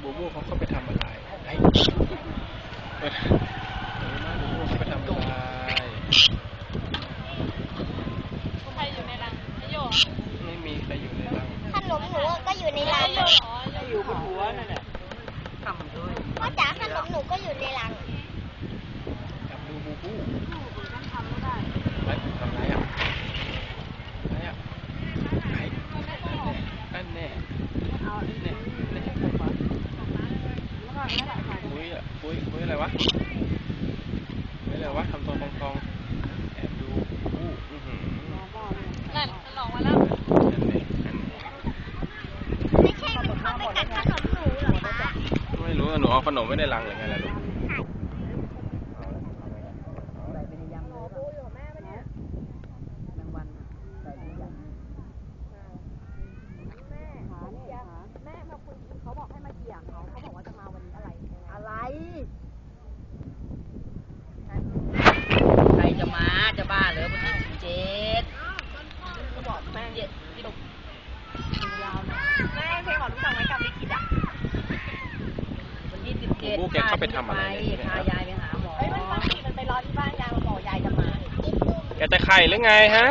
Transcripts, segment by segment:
ในบูบูเขาเข้าไปทำอะไรไอ้เออมาบูบูเขาไปทำอะไร ใครอยู่ในรังไอโย ไม่มีใครอยู่ในรัง ขนมหนูก็อยู่ในรัง ไอโยเหรอไอโย อยู่บนหัวนั่นแหละทำด้วย พ่อจ๋าขนมหนูก็อยู่ในรัง จับดูบูบูไปทำอะไรอะอะไรอะไอ้อันแน่แน่แน่ปุ้ยอะปุ้ยปุ้ยอะ ไรวะปุ้ยอะไรวะทำตัวตรงๆแอบดูบูอื้อหือนั่นมันหลอกมาแล้วอันนี้อันนี้ไม่ใช่มันเข้าไปกัดขนมหนูเหรอคะไม่รู้อะหนูเอาขนมไม่ได้รังหรือไงล่ะลูก ใส่ไปในยำเลยแม่แมงวันน่ะใส่ในยำหาเนี่ยหา แม่มาคุยเขาบอกให้มาเกี่ยงเขาเขาบอกว่าจะมาวันนี้อะไร อะไร ใครจะมาจะบ้าเหรอวันที่สิบเจ็ดก็บอกแม่เย็ดที่เรายาวนะ แม่เพลงของลูกสาวไว้กับลิขิตอะ วันที่สิบเจ็ด บูแกเข้า ไปทำอะไรเนี่ยพายายไปหาหมอเฮ้ยมันบางทีมันไปรอที่บ้านยายมาบอกยายจะมาแกจะไข่หรือไงฮะ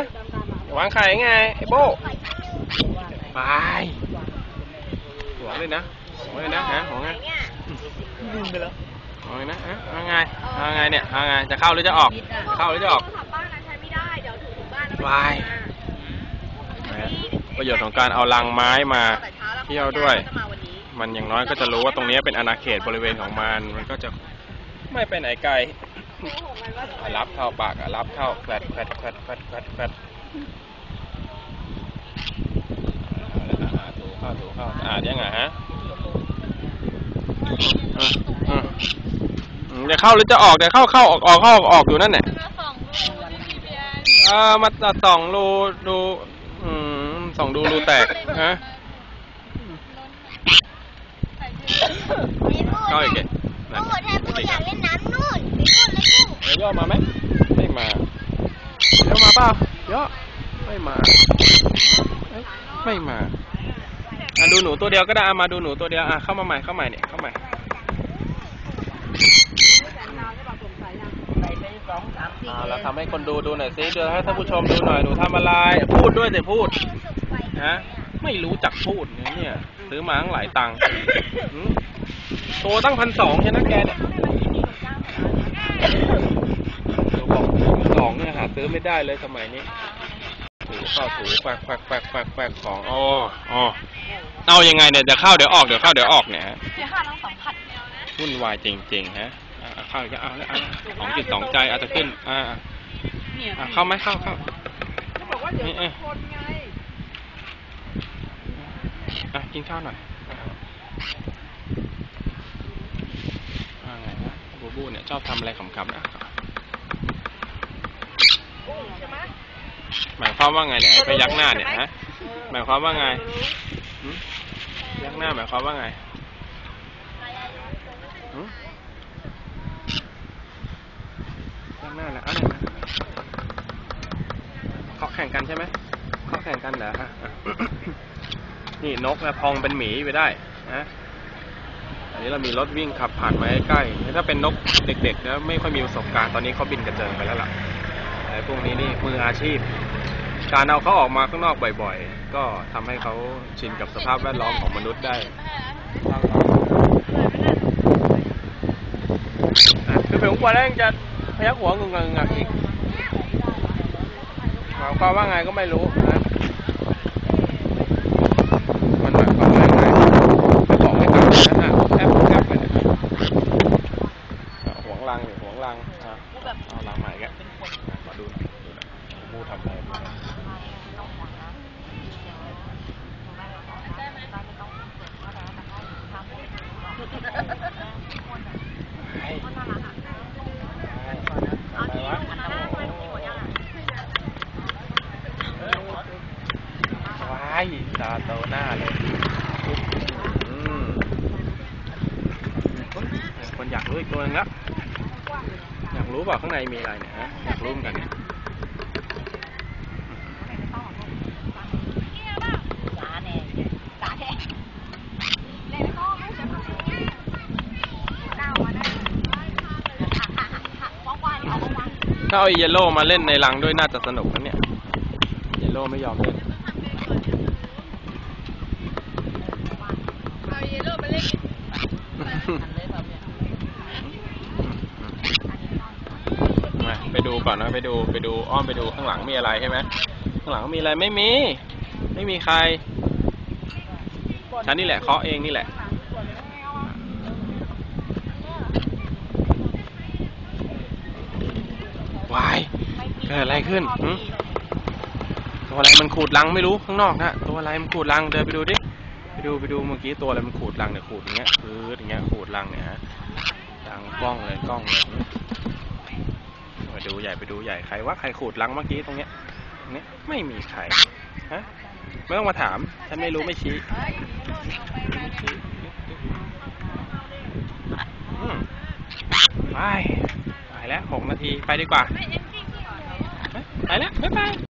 จะวางไข่ไงไอ้โบ้ว่าไงไปหัวเลยนะหัวเลยนะฮะหัวไงเนี่ยลืมไปแล้วหัวเลยนะฮะเอาไงเอาไงเนี่ยเอาไงจะเข้าหรือจะออกเข้าหรือจะออกโทรศัพท์บ้านนั้นใช้ไม่ได้เดี๋ยวถึงถึงบ้านแล้ววายนะประโยชน์ของการเอาลังไม้มาเที่ยวด้วยจะ มันอย่างน้อยก็จะรู้ว่าตรงนี้เป็นอาณาเขตบริเวณของมัน มันก็จะไม่ไปไหนไกลรับเข้าปากรับเข้าแควดแควดแควดแควดแควดแควดถูเข้าถูเข้าอาดยังไงฮะอะอะอืมจะเข้าหรือจะออกเดี๋ยวเข้าเข้าออกออกเข้าออกอยู่นั่นแหละมาส่องดูที่เออมาส่องรูดูอืมส่องดูรูแตกฮะ เข้าอีกเกพูดแทนพูดอยากเล่นน้ำนู่นไปนู่นเลยกูเดี๋ยวย่อมาไหมไม่มาเดี๋ยวมาเปล่าย่อไม่มาเอ้ยไม่มาอะดูหนูตัวเดียวก็ได้อะมาดูหนูตัวเดียวอะเข้ามาใหม่เข้าใหม่เนี่ยเข้าใหม่ใส่ไปสองสามสี่อ่าเราทำให้คนดูดูหน่อยสิเดี๋ยวให้ท่านผู้ชมดูหน่อยหนูทำอะไร พูดด้วยสิพูดฮะไม่รู้จักพูดเนี่ยเนี่ย ซื้อมาตั้งหลายตังค์หืมตัวตั้งพันสองใช่ไหมแกเนี่ยตัวบอกพันสองเนี่ยหาซื้อไม่ได้เลยสมัยนี้ถูเข้าถูแควกแควกแควกแควกแควกของอ๋ออ๋อเอายังไงเนี่ยเดี๋ยวเข้าเดี๋ยวออกเดี๋ยวเข้าเดี๋ยวออกเนี่ยฮะเสียค่าน้องสัมผันวนะวุ่นวายจริง ๆ ฮะอะเข้าอีกแล้วเอาแล้วเอาแล้วสองจิตสองใจอาจจะขึ้นอ่าเนี่ยอะเข้าไหมเข้าเข้าบอกว่าเดี๋ยวคนไง อะกินข้าวหน่อยอะไงฮะบูบูเนี่ยชอบทำอะไรขำๆนะหมายความว่าไงเนี่ยไปยักหน้าเนี่ยฮะหมายความว่าไงยักหน้าหมายความว่าไงยักหน้าแล้วเอาเนี่ยเขาแข่งกันใช่ไหมเขาแข่งกันเหรอฮะ นี่นกนะพองเป็นหมีไปได้นะอันนี้เรามีรถวิ่งขับผ่านมาใกล้ๆถ้าเป็นนกเด็กๆนะไม่ค่อยมีประสบการณ์ตอนนี้เขาบินกระเจิงไปแล้วล่ะไอ้พวกนี้นี่มืออาชีพ การเอาเขาออกมาข้างนอกบ่อย ๆ ก็ทำให้เขาชินกับสภาพแวดล้อมของมนุษย์ได้คือเป็นกลัวแล้วยังจะพยักหัวงงงอีกหมายความว่าไงก็ไม่รู้นะ มันหมายความว่ายังไงไม่บอกไม่กลับนะฮะแทบแทบเลยเนี่ยอะหวงรังเนี่ยหวง รังอะเอารังใหม่แกขอดูหน่อยดูหน่อยมูทำอะไรดูหน่อยไอ้ไอ้อะไรวะว้ายตาโตหน้าเลยคนอยากรู้อีกตัวหนึงแล้ว รู้ว่าข้างในมีอะไรเนี่ยอยากรู้มกันเนี่ยถ้าเอาเยลโล่มาเล่นในรังด้วยน่าจะสนุกนะเนี่ย เยลโล่ไม่ยอมเล่นเอาเยลโล่มาเล่น ไปดูก่อนนะไปดูไปดูอ้อมไปดูข้างหลังมีอะไรใช่ไหมข้างหลังมีอะไรไม่มี ไม่มีใครฉันนี่แหละเคาะเองนี่แหละวายเกิดอะไรขึ้นตัวอะไรมันขูดรังไม่รู้ข้างนอกนะตัวอะไรมันขูดรังเดินไปดูดิไปดูไปดูเมื่อกี้ตัวอะไรมันขูดรังเนี่ยขูดอย่างเงี้ยปื๊ดอย่างเงี้ยขูดรังเนี่ยฮะดังกล้องเลยกล้องเลย ดูใหญ่ไปดูใหญ่ใครว่าใครขูดรังเมื่อกี้ตรงเนี้ยตรงเนี้ยไม่มีใครฮะไม่ต้องมาถาม ฉันไม่รู้ไม่ชี้ไม่ชี้อืมไปไปแล้วหกนาทีไปดีกว่า ไปแล้ว บ๊ายบาย